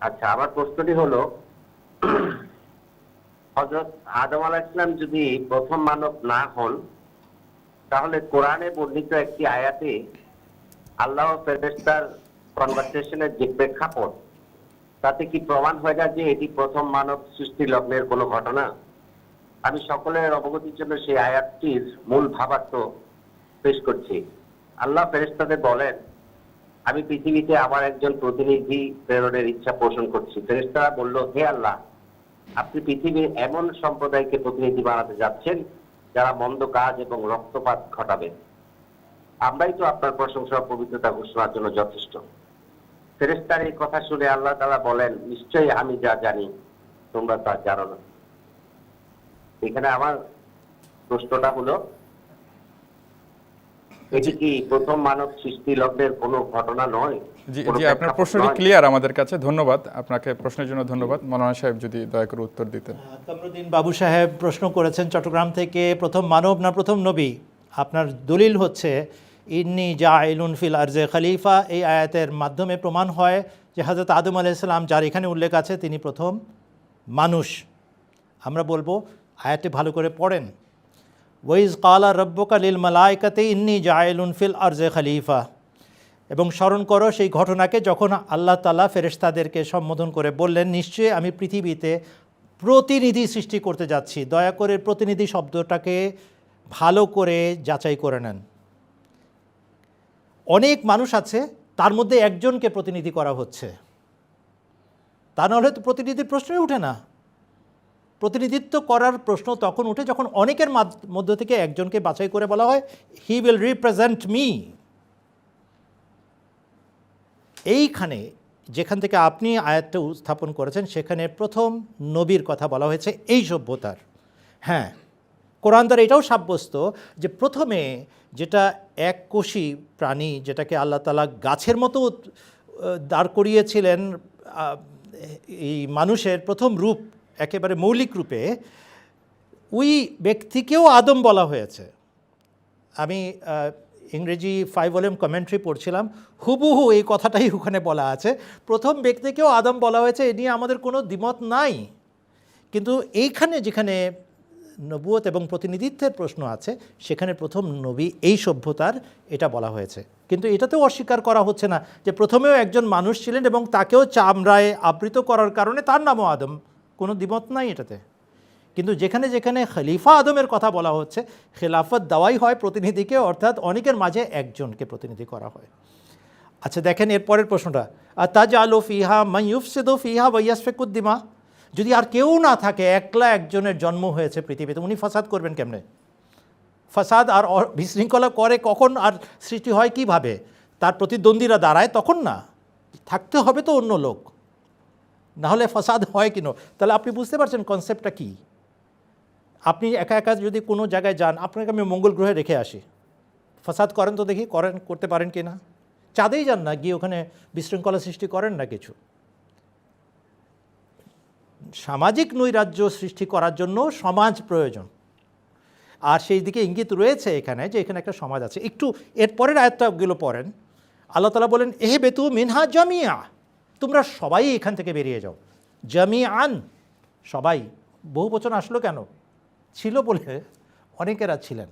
আচ্ছা আমার প্রশ্নটি হলো হজরত আদম আলাহ ইসলাম যদি প্রথম মানব না হন, তাহলে কোরআনে বর্ণিত একটি আয়াতে আল্লাহ ফেরেস্তার কনভারসেশনের যে প্রেক্ষাপট, তাতে কি প্রমাণ হয়ে যায় যে এটি প্রথম মানব সৃষ্টি লগ্নের কোনো ঘটনা? আমি সকলের অবগতির জন্য সেই আয়াতটির মূল ভাবার্থ পেশ করছি। আল্লাহ ফেরেস্তাদের বলেন আমি পৃথিবীতে আমার একজন প্রতিনিধি প্রেরণের ইচ্ছা পোষণ করছি। ফেরেস্তারা বলল, হে আল্লাহ, আপনি পৃথিবীর এমন সম্প্রদায়কে প্রতিনিধি বানাতে যাচ্ছেন যারা মন্দ কাজ এবং রক্তপাত ঘটাবে। আমরাই তো আপনার প্রশংসা পবিত্রতা ঘোষণার জন্য যথেষ্ট। ফেরেস্তার এই কথা শুনে আল্লাহ তালা বলেন, নিশ্চয়ই আমি যা জানি, তোমরা তা জানো না। এখানে আমার প্রশ্নটা হলো এটি কি প্রথম মানব সৃষ্টি লগ্নের কোনো ঘটনা নয়? জি জি আপনার প্রশ্নটি ক্লিয়ার আমাদের কাছে ধন্যবাদ। আপনাকে প্রশ্নের জন্য ধন্যবাদ। মৌলানা সাহেব যদি দয়া করে উত্তর দিতেন। কামরুদ্দিন বাবু সাহেব প্রশ্ন করেছেন চট্টগ্রাম থেকে প্রথম মানব না প্রথম নবী? আপনার দলিল হচ্ছে ইন্নি জা ইলুন ফিল আরজে খলিফা। এই আয়াতের মাধ্যমে প্রমাণ হয় যে হজরত আদম আলাইসাল্লাম যার এখানে উল্লেখ আছে তিনি প্রথম মানুষ। আমরা বলব আয়াতটি ভালো করে পড়েন। ওয়াইজ কালা রব্বকা লিল মালাইকাতে ইন্নি জায়লুন ফিল আরজে খলিফা। এবং স্মরণ করো সেই ঘটনাকে যখন আল্লাহ তালা ফেরেশতাদেরকে সম্বোধন করে বললেন, নিশ্চয়ই আমি পৃথিবীতে প্রতিনিধি সৃষ্টি করতে যাচ্ছি। দয়া করে প্রতিনিধি শব্দটাকে ভালো করে যাচাই করে নেন। অনেক মানুষ আছে, তার মধ্যে একজনকে প্রতিনিধি করা হচ্ছে। তা নাহলে তো প্রতিনিধির প্রশ্নই ওঠে না। প্রতিনিধিত্ব করার প্রশ্ন তখন উঠে যখন অনেকের মাধ- মধ্য থেকে একজনকে বাছাই করে বলা হয় হি উইল রিপ্রেজেন্ট মি এইখানে যেখান থেকে আপনি আয়াতটা উত্থাপন করেছেন, সেখানে প্রথম নবীর কথা বলা হয়েছে এই সভ্যতার। হ্যাঁ কোরআন দ্বারা এটাও সাব্যস্ত যে প্রথমে যেটা এক কোষী প্রাণী যেটাকে আল্লাহ তালা গাছের মতো দাঁড় করিয়েছিলেন এই মানুষের প্রথম রূপ একেবারে মৌলিক রূপে ওই ব্যক্তিকেও আদম বলা হয়েছে। আমি ইংরেজি ফাইভ ভলিউম কমেন্ট্রি পড়ছিলাম, হুবহু এই কথাটাই ওখানে বলা আছে। প্রথম ব্যক্তিকেও আদম বলা হয়েছে, এ নিয়ে আমাদের কোনো দ্বিমত নাই। কিন্তু এইখানে যেখানে নবুয়ত এবং প্রতিনিধিত্বের প্রশ্ন আছে, সেখানে প্রথম নবী এই সভ্যতার এটা বলা হয়েছে। কিন্তু এটাতেও অস্বীকার করা হচ্ছে না যে প্রথমেও একজন মানুষ ছিলেন এবং তাকেও চামড়ায় আবৃত করার কারণে তার নামও আদম। কোনো দ্বিমত নাই এটাতে। কিন্তু যেখানে যেখানে খলিফা আদমের কথা বলা হচ্ছে, খেলাফত দেওয়াই হয় প্রতিনিধিকে, অর্থাৎ অনেকের মাঝে একজনকে প্রতিনিধি করা হয়। আচ্ছা দেখেন এর পরের প্রশ্নটা। আর তাজ আলো ফিহা মাইয়ুফসিদো ফিহা ওয়াইয়াসফেকুদ্দিমা যদি আর কেউ না থাকে, একলা একজনের জন্ম হয়েছে পৃথিবীতে, উনি ফাসাদ করবেন কেমনে? ফাসাদ আর বিশৃঙ্খলা করে কখন আর সৃষ্টি হয় কীভাবে? তার প্রতিদ্বন্দ্বীরা দাঁড়ায় তখন না। থাকতে হবে তো অন্য লোক। না হলে ফাসাদ হয় কিনো? তাহলে আপনি বুঝতে পারছেন কনসেপ্টটা কী? আপনি একা একা যদি কোনো জায়গায় যান, আপনাকে আমি মঙ্গল গ্রহে রেখে আসি। ফসাদ করেন তো দেখি, করেন, করতে পারেন কি না? চাঁদেই যান না, গিয়ে ওখানে বিশৃঙ্খলা সৃষ্টি করেন না কিছু। সামাজিক নৈরাজ্য সৃষ্টি করার জন্য সমাজ প্রয়োজন। আর সেই দিকে ইঙ্গিত রয়েছে এখানে যে এখানে একটা সমাজ আছে। একটু এর পরের আয়ত্তাগুলো পড়েন। আল্লাহ তালা বলেন, এহে বেতু মিনহা জামিয়া। তোমরা সবাই এখান থেকে বেরিয়ে যাও। জামি আন সবাই বহু বচন আসলো কেন? ছিল বলে অনেকেরা ছিলেন।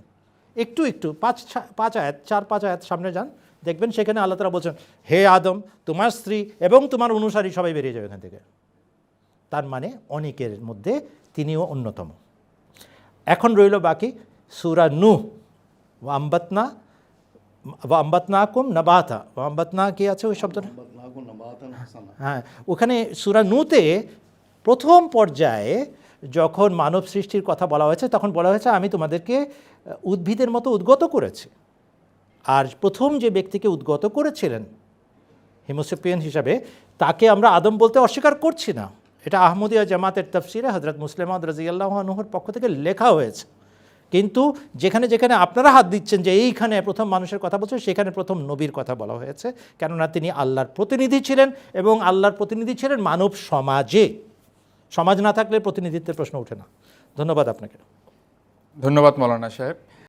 একটু একটু পাঁচ ছা- পাঁচ আয়াত চার পাঁচ আয়াত সামনে যান দেখবেন সেখানে আল্লাহ তালা বলছেন হে আদম তোমার স্ত্রী এবং তোমার অনুসারী সবাই বেরিয়ে যাবে এখান থেকে। তার মানে অনেকের মধ্যে তিনিও অন্যতম। এখন রইল বাকি সুরা নু আম্বাতনা আম্বাতনা কুম নবাতা। আম্বাতনা কি আছে ওই শব্দটা? হ্যাঁ ওখানে সুরা নুতে প্রথম পর্যায়ে যখন মানব সৃষ্টির কথা বলা হয়েছে, তখন বলা হয়েছে, আমি তোমাদেরকে উদ্ভিদের মতো উদ্গত করেছি। আর প্রথম যে ব্যক্তিকে উদ্গত করেছিলেন হিমোসেপিয়ান হিসাবে, তাকে আমরা আদম বলতে অস্বীকার করছি না। এটা আহমদিয়া জামাতের তফসিরে হজরত মুসলিমাদ রাজিয়াল্লাহ আনহুর পক্ষ থেকে লেখা হয়েছে। কিন্তু যেখানে যেখানে আপনারা হাত দিচ্ছেন যে এইখানে প্রথম মানুষের কথা বলছেন সেখানে প্রথম নবীর কথা বলা হয়েছে। কেননা তিনি আল্লাহর প্রতিনিধি ছিলেন এবং আল্লাহর প্রতিনিধি ছিলেন মানব সমাজে। সমাজ না থাকলে প্রতিনিধিত্বের প্রশ্ন ওঠে না। ধন্যবাদ আপনাকে। ধন্যবাদ মৌলানা সাহেব।